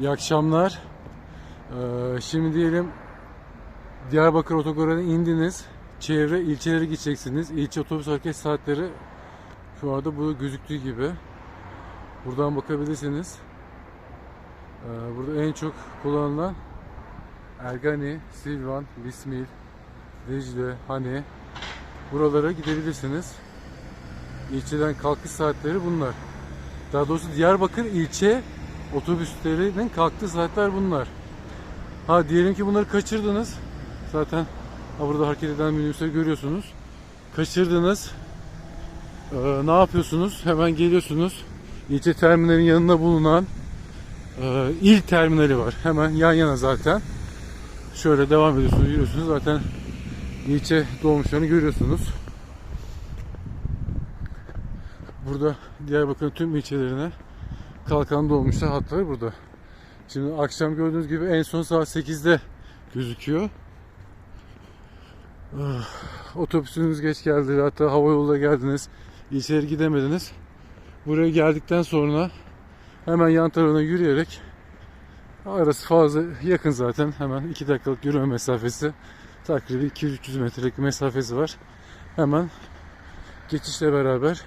İyi akşamlar. Ee, şimdi diyelim Diyarbakır otogarına indiniz. Çevre ilçelere gideceksiniz. İlçe otobüs hareket saatleri şu anda bu gözüktüğü gibi. Buradan bakabilirsiniz. Ee, burada en çok kullanılan Ergani, Silvan, Bismil, Dicle, Hani buralara gidebilirsiniz. İlçeden kalkış saatleri bunlar. Daha doğrusu Diyarbakır ilçe otobüslerinin kalktığı saatler bunlar. Ha diyelim ki bunları kaçırdınız. Zaten ha burada hareket eden minibüsleri görüyorsunuz. Kaçırdınız. Ee, ne yapıyorsunuz? Hemen geliyorsunuz. İlçe terminalin yanında bulunan e, il terminali var. Hemen yan yana zaten. Şöyle devam ediyorsunuz, yürüyorsunuz. Zaten ilçe dolmuşlarını görüyorsunuz. Burada Diyarbakır'ın tüm ilçelerine kalkan dolmuşlar hatları burada. Şimdi akşam gördüğünüz gibi en son saat 8'de gözüküyor. Ah, Otobüsünüz geç geldi hatta hava yolda geldiniz. İlçeleri gidemediniz. Buraya geldikten sonra hemen yan tarafına yürüyerek arası fazla yakın zaten hemen 2 dakikalık yürüme mesafesi takribi 200-300 metrelik mesafesi var. Hemen geçişle beraber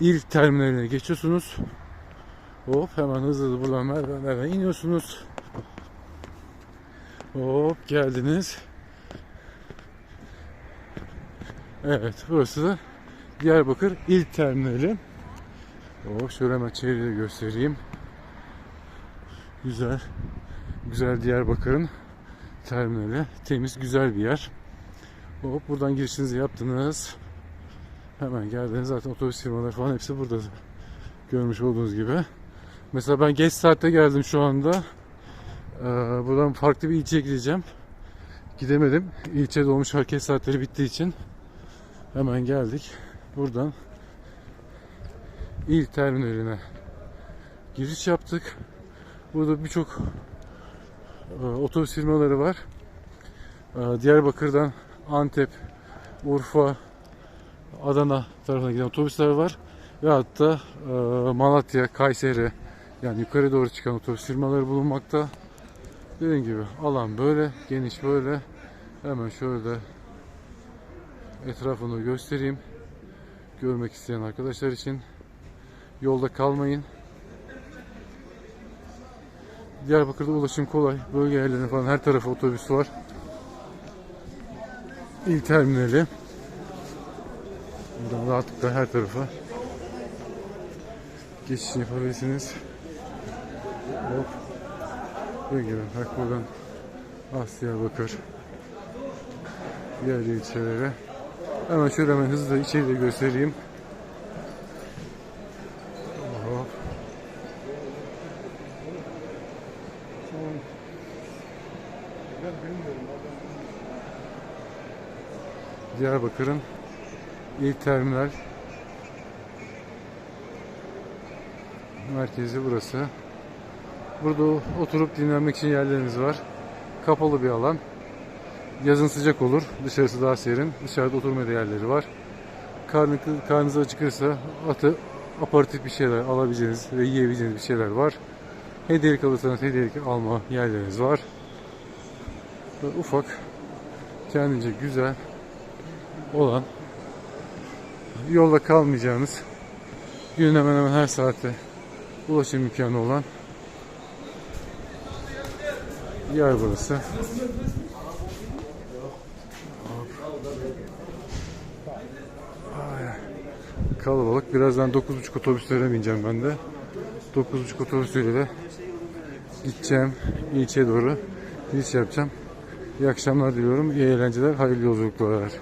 il terminaline geçiyorsunuz. Hop hemen hızlı hızlı buradan merdivenlerden iniyorsunuz. Hop geldiniz. Evet burası da Diyarbakır il terminali. Hop şöyle hemen çevreyi göstereyim. Güzel. Güzel Diyarbakır'ın terminali. Temiz güzel bir yer. Hop buradan girişinizi yaptınız. Hemen geldiniz zaten otobüs firmaları falan hepsi burada. Görmüş olduğunuz gibi. Mesela ben geç saatte geldim şu anda. Ee, buradan farklı bir ilçeye gideceğim. Gidemedim. İlçe dolmuş hareket saatleri bittiği için. Hemen geldik. Buradan il terminaline giriş yaptık. Burada birçok e, otobüs firmaları var. E, Diyarbakır'dan Antep, Urfa, Adana tarafına giden otobüsler var. Ve hatta e, Malatya, Kayseri yani yukarı doğru çıkan otobüs firmaları bulunmakta. Dediğim gibi alan böyle, geniş böyle. Hemen şöyle etrafını göstereyim. Görmek isteyen arkadaşlar için yolda kalmayın. Diyarbakır'da ulaşım kolay. Bölge yerlerine falan her tarafa otobüs var. İl terminali. Buradan rahatlıkla her tarafa geçiş yapabilirsiniz. Hop. Bu gibi. Bak buradan Asya Bakır. Diğer ilçelere. Hemen şöyle hemen hızlı içeri de göstereyim. Hop. Diyarbakır'ın ilk terminal merkezi burası. Burada oturup dinlenmek için yerleriniz var. Kapalı bir alan. Yazın sıcak olur. Dışarısı daha serin. Dışarıda oturma yerleri var. Karnı, karnınız acıkırsa atı aparatif bir şeyler alabileceğiniz ve yiyebileceğiniz bir şeyler var. Hediyelik alırsanız hediyelik alma yerleriniz var. Böyle ufak kendince güzel olan yolda kalmayacağınız günün hemen hemen her saatte ulaşım imkanı olan yer burası. Kalabalık. Birazdan 9.30 otobüslere bineceğim ben de. 9.30 otobüsüyle de gideceğim ilçeye doğru giriş yapacağım. İyi akşamlar diliyorum. İyi eğlenceler, hayırlı yolculuklar.